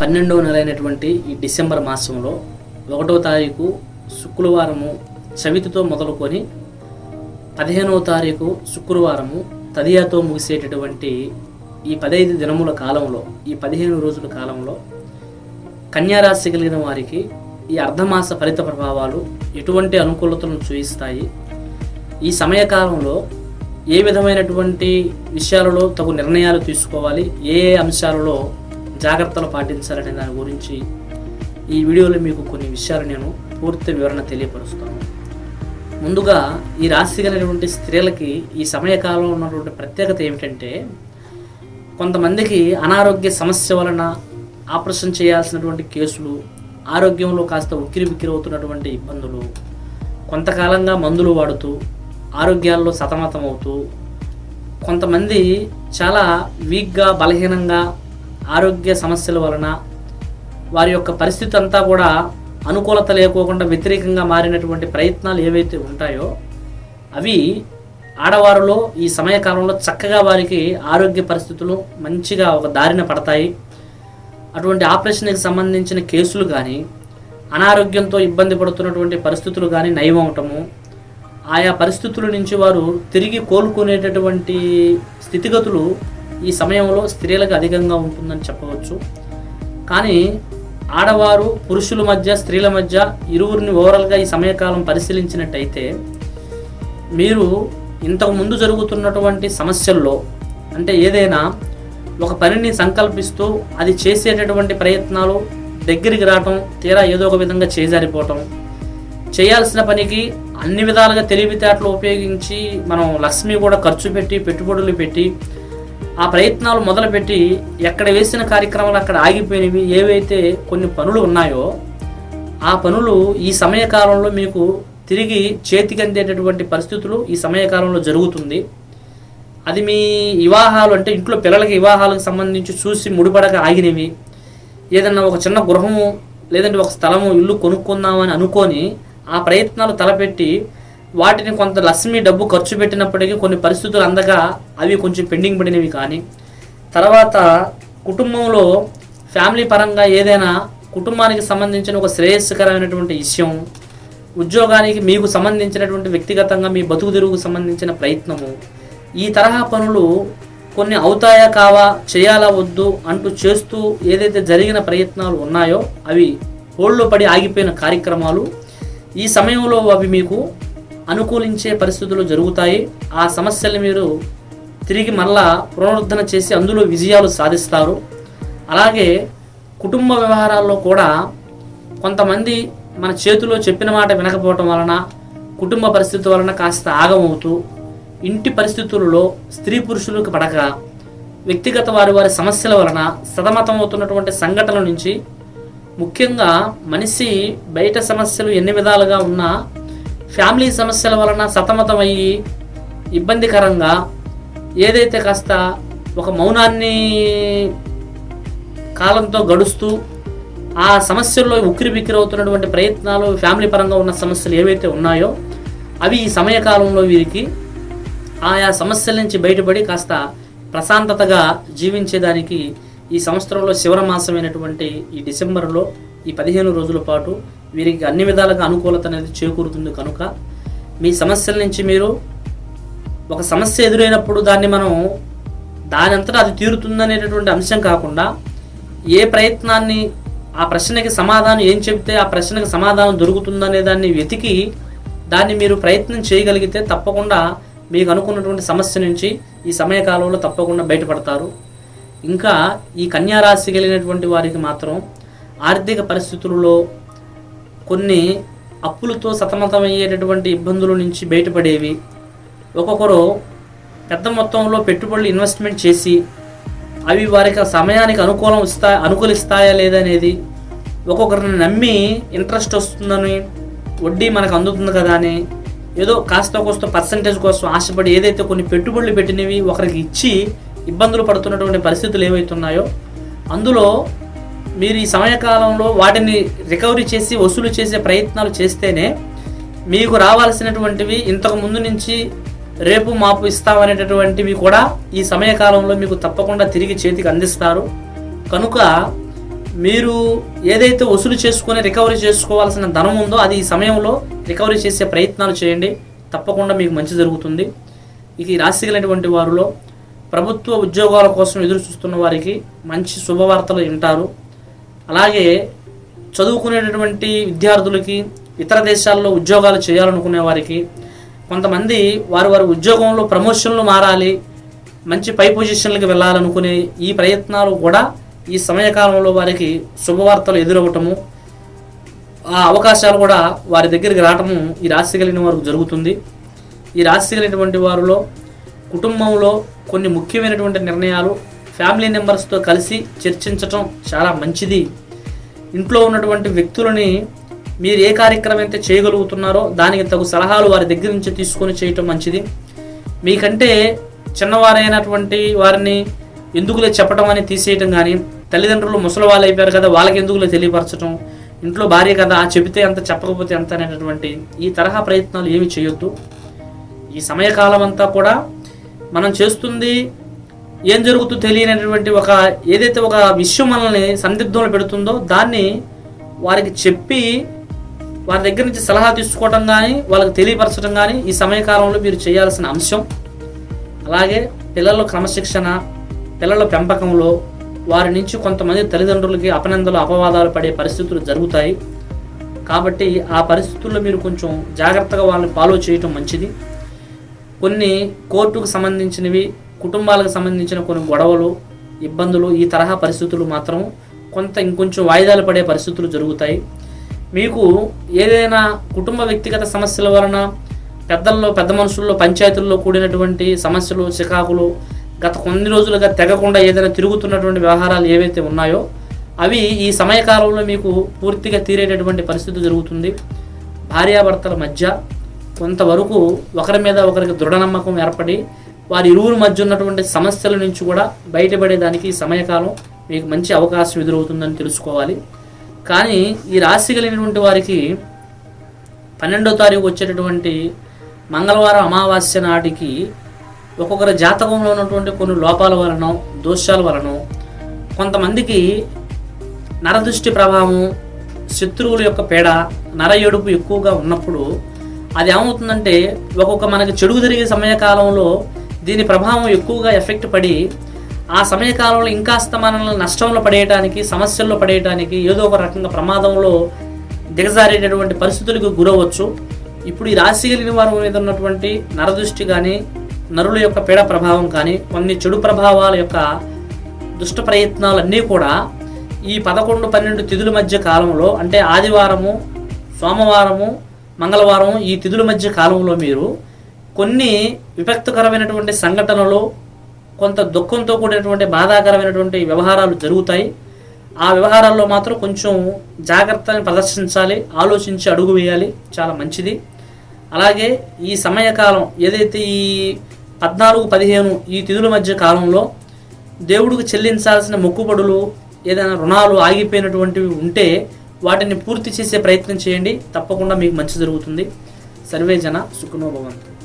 పన్నెండవ నెల అయినటువంటి ఈ డిసెంబర్ మాసంలో ఒకటో తారీఖు శుక్రవారము చవితితో మొదలుకొని పదిహేనవ తారీఖు శుక్రవారము తదియాతో ముగిసేటటువంటి ఈ పదహైదు దినముల కాలంలో ఈ పదిహేను రోజుల కాలంలో కన్యారాశి కలిగిన వారికి ఈ అర్ధమాస ఫలిత ప్రభావాలు ఎటువంటి అనుకూలతలను చూపిస్తాయి? ఈ సమయకాలంలో ఏ విధమైనటువంటి విషయాలలో తగు నిర్ణయాలు తీసుకోవాలి? ఏ ఏ అంశాలలో జాగ్రత్తలు పాటించాలనే దాని గురించి ఈ వీడియోలో మీకు కొన్ని విషయాలు నేను పూర్తి వివరణ తెలియపరుస్తాను. ముందుగా ఈ రాశి కలిగినటువంటి స్త్రీలకి ఈ సమయకాలంలో ఉన్నటువంటి ప్రత్యేకత ఏమిటంటే కొంతమందికి అనారోగ్య సమస్య వలన ఆపరేషన్ చేయాల్సినటువంటి కేసులు ఆరోగ్యంలో కాస్త ఉక్కిరి బిక్కిరి అవుతున్నటువంటి ఇబ్బందులు కొంతకాలంగా మందులు వాడుతూ ఆరోగ్యాల్లో సతమతమవుతూ కొంతమంది చాలా వీక్గా బలహీనంగా ఆరోగ్య సమస్యల వలన వారి యొక్క పరిస్థితి అంతా కూడా అనుకూలత లేకోకుండా వ్యతిరేకంగా మారినటువంటి ప్రయత్నాలు ఏవైతే ఉంటాయో అవి ఆడవారిలో ఈ సమయకాలంలో చక్కగా వారికి ఆరోగ్య పరిస్థితులు మంచిగా ఒక దారిన పడతాయి. అటువంటి ఆపరేషన్కి సంబంధించిన కేసులు కానీ అనారోగ్యంతో ఇబ్బంది పడుతున్నటువంటి పరిస్థితులు కానీ నయమవటము ఆయా పరిస్థితుల నుంచి వారు తిరిగి కోలుకునేటటువంటి స్థితిగతులు ఈ సమయంలో స్త్రీలకు అధికంగా ఉంటుందని చెప్పవచ్చు. కానీ ఆడవారు పురుషుల మధ్య స్త్రీల మధ్య ఇరువురిని ఓవరాల్గా ఈ సమయకాలం పరిశీలించినట్టయితే మీరు ఇంతకు ముందు జరుగుతున్నటువంటి సమస్యల్లో అంటే ఏదైనా ఒక పనిని సంకల్పిస్తూ అది చేసేటటువంటి ప్రయత్నాలు దగ్గరికి రావటం తీరా ఏదో ఒక విధంగా చేజారిపోవటం చేయాల్సిన పనికి అన్ని విధాలుగా తెలివితేటలు ఉపయోగించి మనం లక్ష్మి కూడా ఖర్చు పెట్టి పెట్టుబడులు పెట్టి ఆ ప్రయత్నాలు మొదలుపెట్టి ఎక్కడ వేసిన కార్యక్రమాలు అక్కడ ఆగిపోయినవి ఏవైతే కొన్ని పనులు ఉన్నాయో ఆ పనులు ఈ సమయకాలంలో మీకు తిరిగి చేతికి అందేటటువంటి పరిస్థితులు ఈ సమయకాలంలో జరుగుతుంది. అది మీ వివాహాలు అంటే ఇంట్లో పిల్లలకి వివాహాలకు సంబంధించి చూసి ముడిపడక ఆగినవి. ఏదన్నా ఒక చిన్న గృహము లేదంటే ఒక స్థలము ఇల్లు కొనుక్కుందామని అనుకొని ఆ ప్రయత్నాలు తలపెట్టి వాటిని కొంత లక్ష్మి డబ్బు ఖర్చు పెట్టినప్పటికీ కొన్ని పరిస్థితులు అందగా అవి కొంచెం పెండింగ్ పడినవి కానీ తర్వాత కుటుంబంలో ఫ్యామిలీ పరంగా ఏదైనా కుటుంబానికి సంబంధించిన ఒక శ్రేయస్కరమైనటువంటి విషయం ఉద్యోగానికి మీకు సంబంధించినటువంటి వ్యక్తిగతంగా మీ బతుకు తిరుగుకు సంబంధించిన ప్రయత్నము ఈ తరహా పనులు కొన్ని అవుతాయా కావా చేయాలా వద్దు అంటూ చేస్తూ ఏదైతే జరిగిన ప్రయత్నాలు ఉన్నాయో అవి హోల్డ్లో పడి ఆగిపోయిన కార్యక్రమాలు ఈ సమయంలో అవి మీకు అనుకూలించే పరిస్థితులు జరుగుతాయి. ఆ సమస్యల్ని మీరు తిరిగి మళ్ళా పునరుద్ధరణ చేసి అందులో విజయాలు సాధిస్తారు. అలాగే కుటుంబ వ్యవహారాల్లో కూడా కొంతమంది మన చేతిలో చెప్పిన మాట వినకపోవటం వలన కుటుంబ పరిస్థితి వలన కాస్త ఆగమవుతూ ఇంటి పరిస్థితులలో స్త్రీ పురుషులకు పడక వ్యక్తిగత వారి వారి సమస్యల వలన సతమతమవుతున్నటువంటి సంఘటనల నుంచి ముఖ్యంగా మనిషి బయట సమస్యలు ఎన్ని విధాలుగా ఉన్నా ఫ్యామిలీ సమస్యల వలన సతమతమయ్యి ఇబ్బందికరంగా ఏదైతే కాస్త ఒక మౌనాన్ని కాలంతో గడుస్తూ ఆ సమస్యల్లో ఉక్కిరి బిక్కిరి అవుతున్నటువంటి ప్రయత్నాలు ఫ్యామిలీ పరంగా ఉన్న సమస్యలు ఏవైతే ఉన్నాయో అవి ఈ సమయకాలంలో వీరికి ఆయా సమస్యల నుంచి బయటపడి కాస్త ప్రశాంతతగా జీవించేదానికి ఈ సంవత్సరంలో శివరమాసమైనటువంటి ఈ డిసెంబర్లో ఈ పదిహేను రోజుల పాటు వీరికి అన్ని విధాలుగా అనుకూలత అనేది చేకూరుతుంది కనుక మీ సమస్యల నుంచి మీరు ఒక సమస్య ఎదురైనప్పుడు దాన్ని మనం దాని అంతటా అది తీరుతుందనేటటువంటి అంశం కాకుండా ఏ ప్రయత్నాన్ని ఆ ప్రశ్నకి సమాధానం ఏం చెబితే ఆ ప్రశ్నకి సమాధానం దొరుకుతుందనే దాన్ని వెతికి దాన్ని మీరు ప్రయత్నం చేయగలిగితే తప్పకుండా మీకు అనుకున్నటువంటి సమస్య నుంచి ఈ సమయకాలంలో తప్పకుండా బయటపడతారు. ఇంకా ఈ కన్యా రాశి కలిగినటువంటి వారికి మాత్రం ఆర్థిక పరిస్థితులలో కొన్ని అప్పులతో సతమతమయ్యేటటువంటి ఇబ్బందుల నుంచి బయటపడేవి. ఒక్కొక్కరు పెద్ద మొత్తంలో పెట్టుబడులు ఇన్వెస్ట్మెంట్ చేసి అవి వారికి సమయానికి అనుకూలం ఇస్తా అనుకూలిస్తాయా లేదనేది ఒక్కొక్కరిని నమ్మి ఇంట్రెస్ట్ వస్తుందని వడ్డీ మనకు అందుతుంది కదా అని ఏదో కాస్త కోస్త పర్సంటేజ్ కోసం ఆశపడి ఏదైతే కొన్ని పెట్టుబడులు పెట్టినవి ఒకరికి ఇచ్చి ఇబ్బందులు పడుతున్నటువంటి పరిస్థితులు ఏవైతున్నాయో అందులో మీరు ఈ సమయకాలంలో వాటిని రికవరీ చేసి వసూలు చేసే ప్రయత్నాలు చేస్తేనే మీకు రావాల్సినటువంటివి ఇంతకు ముందు నుంచి రేపు మాపు ఇస్తామనేటటువంటివి కూడా ఈ సమయకాలంలో మీకు తప్పకుండా తిరిగి చేతికి అందిస్తారు. కనుక మీరు ఏదైతే వసూలు చేసుకొని రికవరీ చేసుకోవాల్సిన ధనం ఉందో అది ఈ సమయంలో రికవరీ చేసే ప్రయత్నాలు చేయండి. తప్పకుండా మీకు మంచి జరుగుతుంది. ఇది రాసిగలైనటువంటి వారిలో ప్రభుత్వ ఉద్యోగాల కోసం ఎదురు చూస్తున్న వారికి మంచి శుభవార్తలు వింటారు. అలాగే చదువుకునేటటువంటి విద్యార్థులకి ఇతర దేశాల్లో ఉద్యోగాలు చేయాలనుకునే వారికి కొంతమంది వారి వారి ఉద్యోగంలో ప్రమోషన్లు మారాలి మంచి పై పొజిషన్లకు వెళ్ళాలనుకునే ఈ ప్రయత్నాలు కూడా ఈ సమయకాలంలో వారికి శుభవార్తలు ఎదురవ్వటము ఆ అవకాశాలు కూడా వారి దగ్గరికి రావటము ఈ రాశి కలిగిన వారికి జరుగుతుంది. ఈ రాశి కలిగినటువంటి వారిలో కుటుంబంలో కొన్ని ముఖ్యమైనటువంటి నిర్ణయాలు ఫ్యామిలీ మెంబర్స్తో కలిసి చర్చించటం చాలా మంచిది. ఇంట్లో ఉన్నటువంటి వ్యక్తులని మీరు ఏ కార్యక్రమం అయితే చేయగలుగుతున్నారో దానికి తగు సలహాలు వారి దగ్గర నుంచి తీసుకొని చేయటం మంచిది. మీకంటే చిన్నవారైనటువంటి వారిని ఎందుకులే చెప్పడం అని తీసేయటం కానీ తల్లిదండ్రులు ముసలి వాళ్ళు అయిపోయారు కదా వాళ్ళకి ఎందుకులే తెలియపరచడం ఇంట్లో భార్య కదా ఆ చెబితే అంత చెప్పకపోతే ఎంత అనేటటువంటి ఈ తరహా ప్రయత్నాలు ఏమి చేయొద్దు. ఈ సమయకాలం అంతా కూడా మనం చేస్తుంది ఏం జరుగుతుందో తెలియనటువంటి ఒక ఏదైతే ఒక విషయం మనల్ని సందిగ్ధంలో పెడుతుందో దాన్ని వారికి చెప్పి వారి దగ్గర నుంచి సలహా తీసుకోవడం కానీ వాళ్ళకి తెలియపరచడం కానీ ఈ సమయకాలంలో మీరు చేయాల్సిన అంశం. అలాగే పిల్లల క్రమశిక్షణ పిల్లల పెంపకంలో వారి నుంచి కొంతమంది తల్లిదండ్రులకి అపనందలు అపవాదాలు పడే పరిస్థితులు జరుగుతాయి. కాబట్టి ఆ పరిస్థితుల్లో మీరు కొంచెం జాగ్రత్తగా వాళ్ళని ఫాలో చేయటం మంచిది. కొన్ని కోర్టుకు సంబంధించినవి కుటుంబాలకు సంబంధించిన కొన్ని గొడవలు ఇబ్బందులు ఈ తరహా పరిస్థితులు మాత్రం కొంత ఇంకొంచెం వాయిదాలు పడే పరిస్థితులు జరుగుతాయి. మీకు ఏదైనా కుటుంబ వ్యక్తిగత సమస్యల వలన పెద్దల్లో పెద్ద మనుషుల్లో పంచాయతీల్లో కూడినటువంటి సమస్యలు చికాకులు గత కొన్ని రోజులుగా తెగకుండా ఏదైనా తిరుగుతున్నటువంటి వ్యవహారాలు ఏవైతే ఉన్నాయో అవి ఈ సమయకాలంలో మీకు పూర్తిగా తీరేటటువంటి పరిస్థితి జరుగుతుంది. భార్యాభర్తల మధ్య కొంతవరకు ఒకరి మీద ఒకరికి దృఢ నమ్మకం ఏర్పడి వారి ఇరువురు మధ్య ఉన్నటువంటి సమస్యల నుంచి కూడా బయటపడేదానికి ఈ సమయకాలం మీకు మంచి అవకాశం ఎదురవుతుందని తెలుసుకోవాలి. కానీ ఈ రాశి కలిగినటువంటి వారికి పన్నెండో తారీఖు వచ్చేటటువంటి మంగళవారం అమావాస్య నాటికి ఒక్కొక్కరి జాతకంలో ఉన్నటువంటి కొన్ని లోపాల వలన దోషాల వలన కొంతమందికి నరదృష్టి ప్రభావం శత్రువుల యొక్క పేడ నర ఏడుపు ఎక్కువగా ఉన్నప్పుడు అది ఏమవుతుందంటే ఒక్కొక్క మనకి చెడుగు జరిగే సమయకాలంలో దీని ప్రభావం ఎక్కువగా ఎఫెక్ట్ పడి ఆ సమయకాలంలో ఇంకాస్త మనల్ని నష్టంలో పడేయటానికి సమస్యల్లో పడేయటానికి ఏదో ఒక రకంగా ప్రమాదంలో దిగజారేటటువంటి పరిస్థితులకు గురవచ్చు ఇప్పుడు ఈ రాశి కలిగిన వారి మీద ఉన్నటువంటి నరదృష్టి కానీ నరుల యొక్క పీడ ప్రభావం కానీ కొన్ని చెడు ప్రభావాల యొక్క దుష్ట ప్రయత్నాలన్నీ కూడా ఈ పదకొండు పన్నెండు తిథుల మధ్య కాలంలో అంటే ఆదివారము సోమవారము మంగళవారం ఈ తిథుల మధ్య కాలంలో మీరు కొన్ని విపక్తకరమైనటువంటి సంఘటనలు కొంత దుఃఖంతో కూడినటువంటి బాధాకరమైనటువంటి వ్యవహారాలు జరుగుతాయి. ఆ వ్యవహారాల్లో మాత్రం కొంచెం జాగ్రత్తని ప్రదర్శించాలి ఆలోచించి అడుగు వేయాలి. చాలా మంచిది. అలాగే ఈ సమయకాలం ఏదైతే ఈ పద్నాలుగు పదిహేను ఈ తిథుల మధ్య కాలంలో దేవుడికి చెల్లించాల్సిన మొక్కుబడులు ఏదైనా రుణాలు ఆగిపోయినటువంటివి ఉంటే వాటిని పూర్తి చేసే ప్రయత్నం చేయండి. తప్పకుండా మీకు మంచి జరుగుతుంది. సర్వే జన సుఖనోభవంతు